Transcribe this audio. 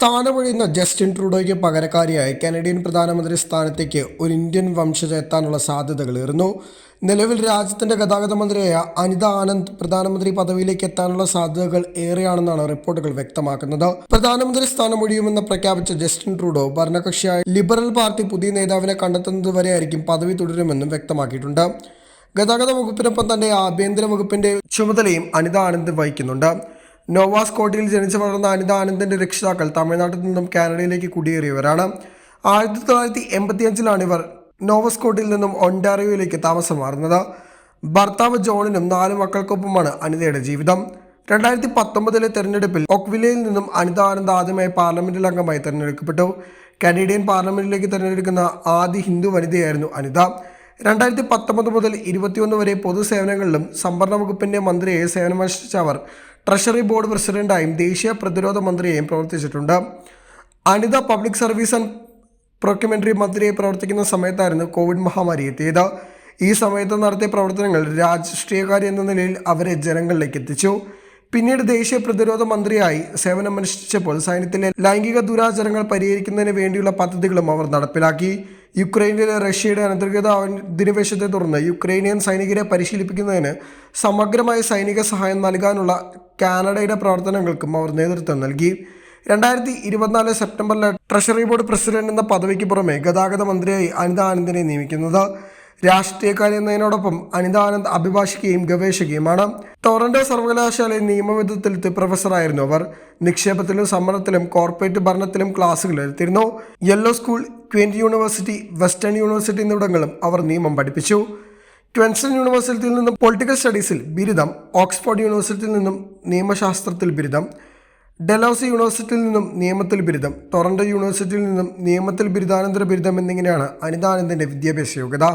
സ്ഥാനമൊഴിയുന്ന Justin ട്രൂഡോയ്ക്ക് പകരക്കാരിയായി Canadian പ്രധാനമന്ത്രി സ്ഥാനത്തേക്ക് ഒരു ഇന്ത്യൻ വംശജ എത്താനുള്ള സാധ്യതകൾ ഏറുന്നു നിലവിൽ രാജ്യത്തിന്റെ ഗതാഗത മന്ത്രിയായ അനിത ആനന്ദ് പ്രധാനമന്ത്രി പദവിയിലേക്ക് എത്താനുള്ള സാധ്യതകൾ ഏറെയാണെന്നാണ് റിപ്പോർട്ടുകൾ വ്യക്തമാക്കുന്നത്. പ്രധാനമന്ത്രി സ്ഥാനമൊഴിയുമെന്ന് പ്രഖ്യാപിച്ച ജസ്റ്റിൻ ട്രൂഡോ ഭരണകക്ഷിയായ ലിബറൽ പാർട്ടി പുതിയ നേതാവിനെ കണ്ടെത്തുന്നതുവരെയായിരിക്കും പദവി തുടരുമെന്നും വ്യക്തമാക്കിയിട്ടുണ്ട്. ഗതാഗത വകുപ്പിനൊപ്പം തന്നെ ആഭ്യന്തര വകുപ്പിന്റെ ചുമതലയും അനിത ആനന്ദ് വഹിക്കുന്നുണ്ട്. നോവാസ്കോട്ടിൽ ജനിച്ചു വളർന്ന അനിത ആനന്ദന്റെ രക്ഷിതാക്കൾ തമിഴ്നാട്ടിൽ നിന്നും കാനഡയിലേക്ക് കുടിയേറിയവരാണ്. ആയിരത്തി തൊള്ളായിരത്തി എൺപത്തിയഞ്ചിലാണ് ഇവർ നോവസ്കോട്ടിൽ നിന്നും ഒണ്ടാറിയോയിലേക്ക് താമസം മാറുന്നത്. ഭർത്താവ് ജോണിനും നാല് മക്കൾക്കൊപ്പമാണ് അനിതയുടെ ജീവിതം. രണ്ടായിരത്തി പത്തൊമ്പതിലെ തെരഞ്ഞെടുപ്പിൽ ഒക്വിലയിൽ നിന്നും അനിത ആനന്ദ് ആദ്യമായി പാർലമെന്റിൽ അംഗമായി തെരഞ്ഞെടുക്കപ്പെട്ടു. കനേഡിയൻ പാർലമെന്റിലേക്ക് തിരഞ്ഞെടുക്കുന്ന ആദ്യ ഹിന്ദു വനിതയായിരുന്നു അനിത. രണ്ടായിരത്തി പത്തൊമ്പത് മുതൽ ഇരുപത്തിയൊന്ന് വരെ പൊതുസേവനങ്ങളിലും സംഭരണ വകുപ്പിന്റെ മന്ത്രിയായി സേവനമനുഷ്ഠിച്ച അവർ ട്രഷറി ബോർഡ് പ്രസിഡന്റായും ദേശീയ പ്രതിരോധ മന്ത്രിയായും പ്രവർത്തിച്ചിട്ടുണ്ട്. Anita public service and procurement മന്ത്രിയായി പ്രവർത്തിക്കുന്ന സമയത്തായിരുന്നു കോവിഡ് മഹാമാരി എത്തിയത്. ഈ സമയത്ത് നടത്തിയ പ്രവർത്തനങ്ങൾ രാഷ്ട്രീയകാരി എന്ന നിലയിൽ അവരെ ജനങ്ങളിലേക്ക് എത്തിച്ചു. പിന്നീട് ദേശീയ പ്രതിരോധ മന്ത്രിയായി സേവനമനുഷ്ഠിച്ചപ്പോൾ സൈന്യത്തിലെ ലൈംഗിക ദുരാചാരങ്ങൾ പരിഹരിക്കുന്നതിന് വേണ്ടിയുള്ള പദ്ധതികളും അവർ നടപ്പിലാക്കി. യുക്രൈനിലെ റഷ്യയുടെ അനധികൃത അധിനിവേശത്തെ തുടർന്ന് യുക്രൈനിയൻ സൈനികരെ പരിശീലിപ്പിക്കുന്നതിന് സമഗ്രമായ സൈനിക സഹായം നൽകാനുള്ള കാനഡയുടെ പ്രവർത്തനങ്ങൾക്കും അവർ നേതൃത്വം നൽകി. രണ്ടായിരത്തി ഇരുപത്തിനാല് സെപ്റ്റംബറിലെ ട്രഷറി ബോർഡ് പ്രസിഡന്റ് എന്ന പദവിക്ക് പുറമെ ഗതാഗത മന്ത്രിയായി അനിത ആനന്ദിനെ നിയമിക്കുന്നത്. രാഷ്ട്രീയക്കാരി എന്നതിനോടൊപ്പം അനിത ആനന്ദ് അഭിഭാഷികയും ഗവേഷകയുമാണ്. ടൊറന്റോ സർവകലാശാലയിൽ നിയമവിധത്തിൽ പ്രൊഫസറായിരുന്നു അവർ. നിക്ഷേപത്തിലും സമ്മർദ്ദത്തിലും കോർപ്പറേറ്റ് ഭരണത്തിലും ക്ലാസുകൾ എടുത്തിരുന്നു. Yale Law school Queen's university Western university എന്നിവിടങ്ങളും അവർ നിയമം പഠിപ്പിച്ചു. ട്വൻസൺ യൂണിവേഴ്സിറ്റിയിൽ നിന്നും പൊളിറ്റിക്കൽ സ്റ്റഡീസിൽ ബിരുദം ഓക്സ്ഫോർഡ് യൂണിവേഴ്സിറ്റിയിൽ നിന്നും നിയമശാസ്ത്രത്തിൽ ബിരുദം ഡെലോസി യൂണിവേഴ്സിറ്റിയിൽ നിന്നും നിയമത്തിൽ ബിരുദം ടൊറന്റോ യൂണിവേഴ്സിറ്റിയിൽ നിന്നും നിയമത്തിൽ ബിരുദാനന്തര ബിരുദം എന്നിങ്ങനെയാണ് അനിതാനന്ദിന്റെ വിദ്യാഭ്യാസ യോഗ്യത.